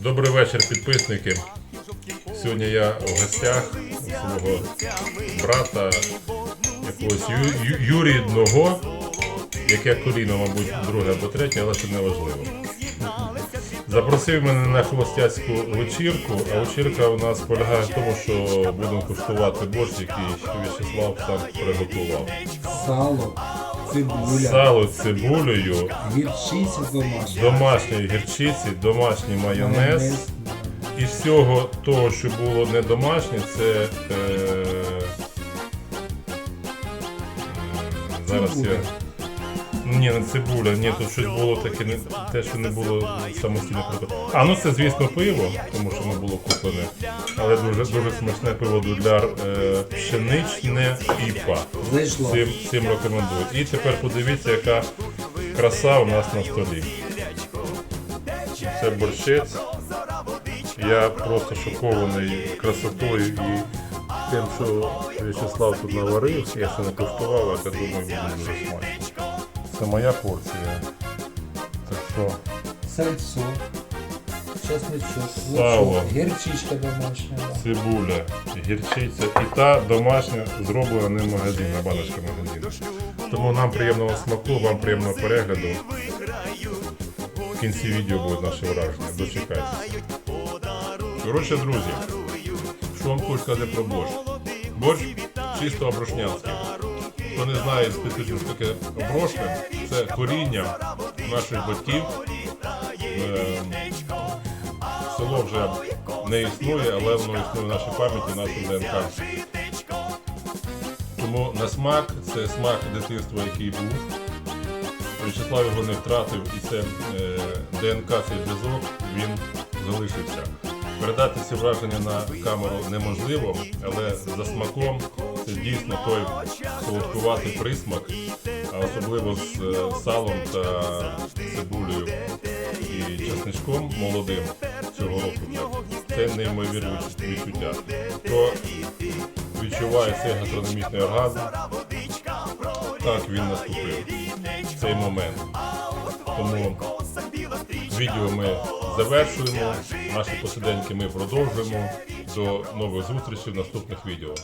Добрий вечір, підписники. Сьогодні я в гостях свого брата, якогось ю- ю- юрідного, яке коліно, мабуть, друге або третє, але це не важливо. Запросив мене на холостяцьку вечірку, а вечірка у нас полягає в тому, що будемо куштувати борщ, який В'ячеслав сам приготував. Сало, цибуля, Сало з цибулею, гірчиця домашня. домашньої гірчиці, домашній майонез. І всього того, що було не домашнє, це. Е, м, зараз я. Цибуля. Ні, не цибуля, ні, тут щось було таке, не, те, що не було самостійно приготовлено. А, ну це, звісно, пиво, тому що воно було куплене. Але дуже дуже смачне пиво Дуляр е, пшеничне іпа. Зайшло. Цим, цим рекомендую. І тепер подивіться, яка краса у нас на столі. Це борщець. Я просто шокований красотою і тим, що В'ячеслав тут наварив. Я ще не куштував, а я думаю, буде дуже смачно. Це моя порція. Так що Сальцо, чесничок, Сало. лучок, гірчичка домашня. цибуля, гірчиця і та домашня зроблена не в магазин, а баночка магазин. Тому нам приємного смаку, вам приємного перегляду. В кінці відео будуть наші враження. Дочекайтеся. Коротше, друзі, що вам хочу сказати про борщ? Борщ чисто оброшнянський. Хто не знає що таке оброшне, це коріння наших батьків. Ем, Село вже не існує, але воно існує в нашій пам'яті, в нашому ДНК. Тому на смак це смак дитинства, який був. Вячеслав його не втратив, і це е, ДНК, цей зв'язок, він залишився. Передати ці враження на камеру неможливо, але за смаком це дійсно той солодкуватий присмак, а особливо з е, салом та цибулею і чесничком молодим цього року. Це неймовірне відчуття. Хто відчуває цей гастрономічний оргазм, так він наступив в цей момент. Тому відео ми завершуємо, наші посиденьки ми продовжуємо. До нових зустрічей в наступних відео.